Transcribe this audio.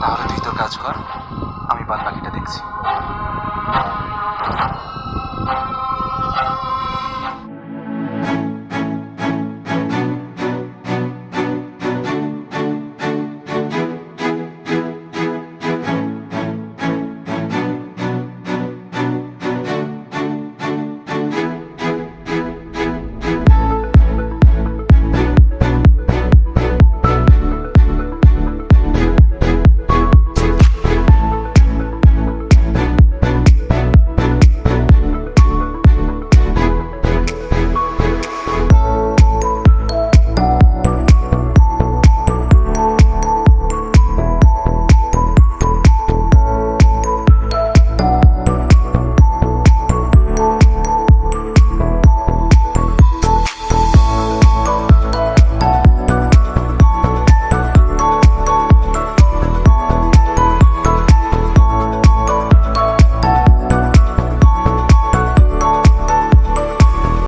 তাহলে তুই তো কাজ কর আমি বাদ বাকিটা দেখছি।